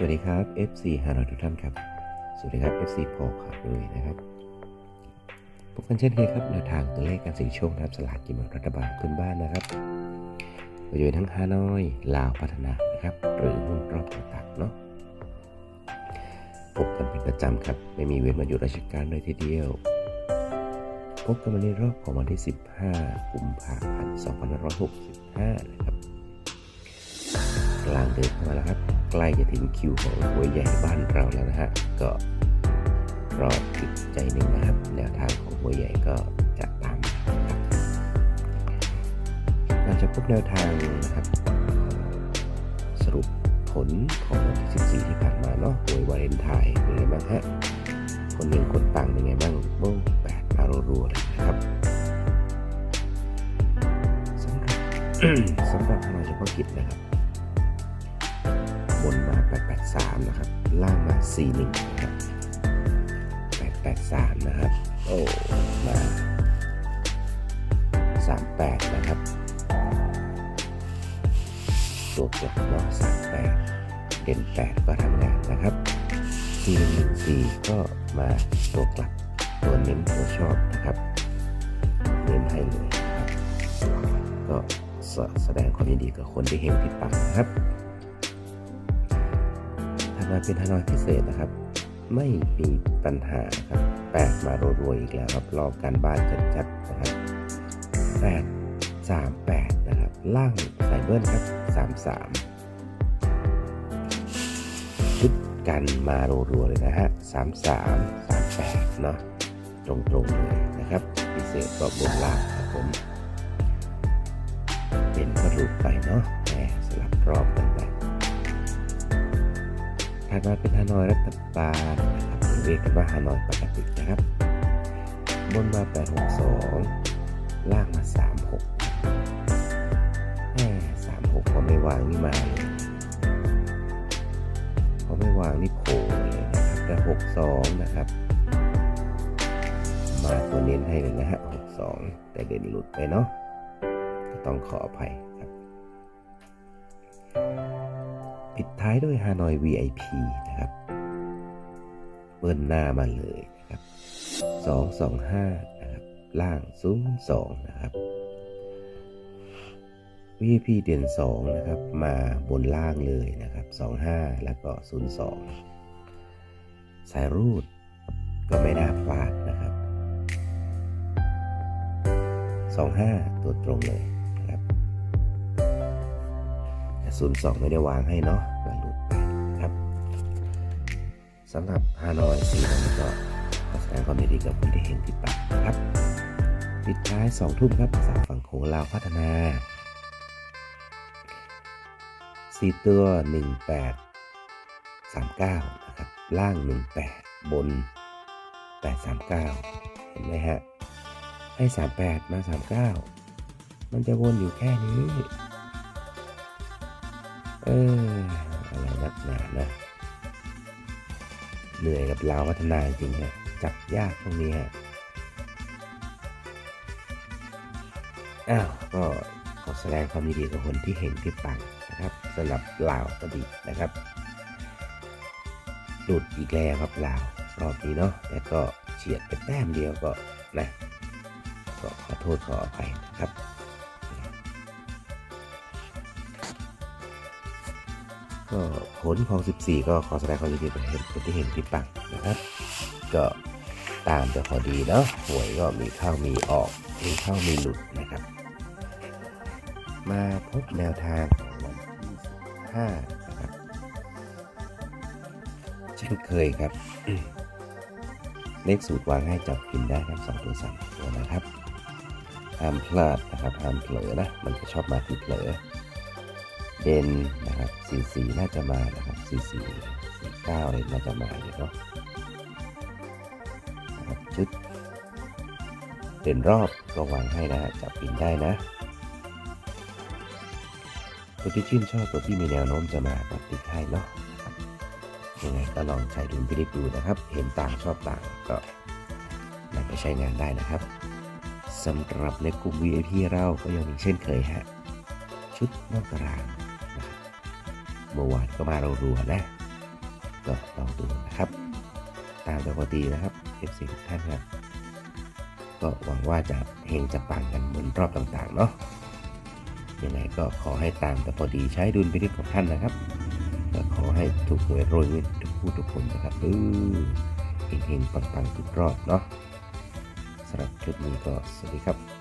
สวัสดีครับ FC ฮารอยทุกท่านครับ สวัสดีครับ FC พอขาดเลยนะครับพบกันเช่นเคยครับแนวทางตัวเลขการเสี่ยงโชคนะครับสลากกินแบ่งรัฐบาลพื้นบ้านนะครับบริเวณทั้งฮานอยลาวพัฒนานะครับ หรือหุ้นรอบต่างๆเนาะพบกันเป็นประจำครับ ไม่มีเว้นมาอยู่ราชการเลยทีเดียว พบกันวันนี้รอบของวันที่ 15 กุมภาพันธ์ 2565 นะครับ กลางเดือนเข้ามาแล้วครับ ใกล้จะถึงคิวของหวยใหญ่บ้านเราแล้วนะฮะ ก็รออีกใจหนึ่งนะครับ แนวทางของหวยใหญ่ก็จะตามมาครับเราจะพบแนวทางนะครับ สรุปผลของวันที่ 14 ที่ผ่านมาเนาะหวยวาเลนไทน์เป็นไงบ้างฮะ คนหนึ่งคนปังเป็นไงบ้างโบ้งแปดมารัวๆเลยนะครับสำหรับสำหรับทางเราเฉพาะกิจนะครับ บนมา 883 นะครับ ล่างมา 41 นะครับ 883 นะครับ โอ้ มา 38 นะครับ ตัวกลับเนาะ38 เด่น 8 ก็ทำงานนะครับ 414 ก็มาตัวกลับ ตัวเน้นตัวชอบนะครับ เน้นให้เลยก็แสแสดงความยินดีกับคนที่เห็นผิดปังนะครับ ทำงาเป็นฮานอยพิเศษนะครับ ไม่มีปัญหาครับแปดมาโรยๆอีกแล้วครับรอบการบ้านจัดๆนะครับแปดสามแปดนะครับ ล่างใส่เบิ้ลครับสามสามชุดกันมารัวๆเลยนะฮะสามสามสามแปดเนาะตรงๆเลยนะครับ พิเศษก็บนล่างครับผม เป็นก็รูปไปเนาะแหมสลับรอบกัน ดมาเป็นฮานอยรัฐบาลนะครับเรียกกันว่าฮานอยปกตินะครับ บนมา 862 ล่างมา 36แหม36พอไม่วางนี่มาเลยพอไม่วางนี่โผล่เลยนะครับแต่62 นะครับ มาตัวเน้นให้เลยนะฮะ62 แต่เด่นหลุดไปเนาะก็ต้องขออภัย ท้ายด้วยฮานอย VIP นะครับ เบิ้ลหน้ามาเลยนะครับ 225 นะครับ ล่างซุ้ม2นะครับ VIP เด่น 2 นะครับ มาบนล่างเลยนะครับ 25 แล้วก็ 02 สายรูดก็ไม่น่าพลาดนะครับ 25 ตัวตรงเลย นะครับแต่02ไม่ได้วางให้เนาะก็หลุดไปครับสำหรับฮานอยสี่นั้นก็ขอแสดงความยินดีกับคนที่เห็นที่ปักนครับปิดท้าย2ทุ่มครับสามฝั่งโขงลาวพัฒนาสี่ตัว18 39นะครับล่าง18บน839เห็นไหมฮะให้38มา39มันจะวนอยู่แค่นี้ เอออะไรนักหนานะเหนื่อยกับลาวพัฒนาจริงฮะจับยากตรงนี้ฮะอ้าวก็ขอแสดงความยินดีกับคนที่เห็นที่ปังนะครับสำหรับลาวก็ดีนะครับหลุดอีกแล้วครับลาวรอบนี้เนาะแต่ก็เฉียดไปแต้มเดียวก็นะก็ขอโทษขออภัยนะครับ ก็ผลของ 14 ก็ขอแสดงความยินดีกับคนที่เห็นคลิปปังนะครับ ก็ตามจะพอดีเนาะหวยก็มีเข้ามีออก มีเข้ามีหลุดนะครับ มาพบแนวทางของวันที่5นะครับ เช่นเคยครับ เลขสูตรวางให้จับกินได้ครับสองตัวสามตัวนะครับห้ามพลาดนะครับห้ามเผลอนะ มันจะชอบมาที่เผลอ เด่นนะครับ44น่าจะมานะครับ44 49เลยน่าจะมาอยู่เนาะนะครับชุดเด่นรอบก็วางให้นะจับปินได้นะตัวที่ชื่นชอบตัวที่มีแนวโน้มจะมาก็ติ๊กให้เนาะยังไงก็ลองใช้ดุลพินิจดูนะครับ เห็นต่างชอบต่างก็นำไปใช้งานได้นะครับสำหรับในกลุ่ม VIP เราก็ยังเช่นเคยฮะชุดนอกตาราง เมื่อวานก็มาเรารัวนะ ก็ลองดูนะครับ ตามปกตินะครับ FC ทุกท่านครับก็หวังว่าจะเฮงจะปังกันเหมือนรอบต่างๆเนาะยังไงก็ขอให้ตามแต่พอดีใช้ดุลพินิจของท่านนะครับก็ขอให้ถูกหวยโรยเงินทุกผู้ทุกคนนะครับเออเฮงๆปังๆทุกรอบเนาะสำหรับคลิปนี้ก็สวัสดีครับ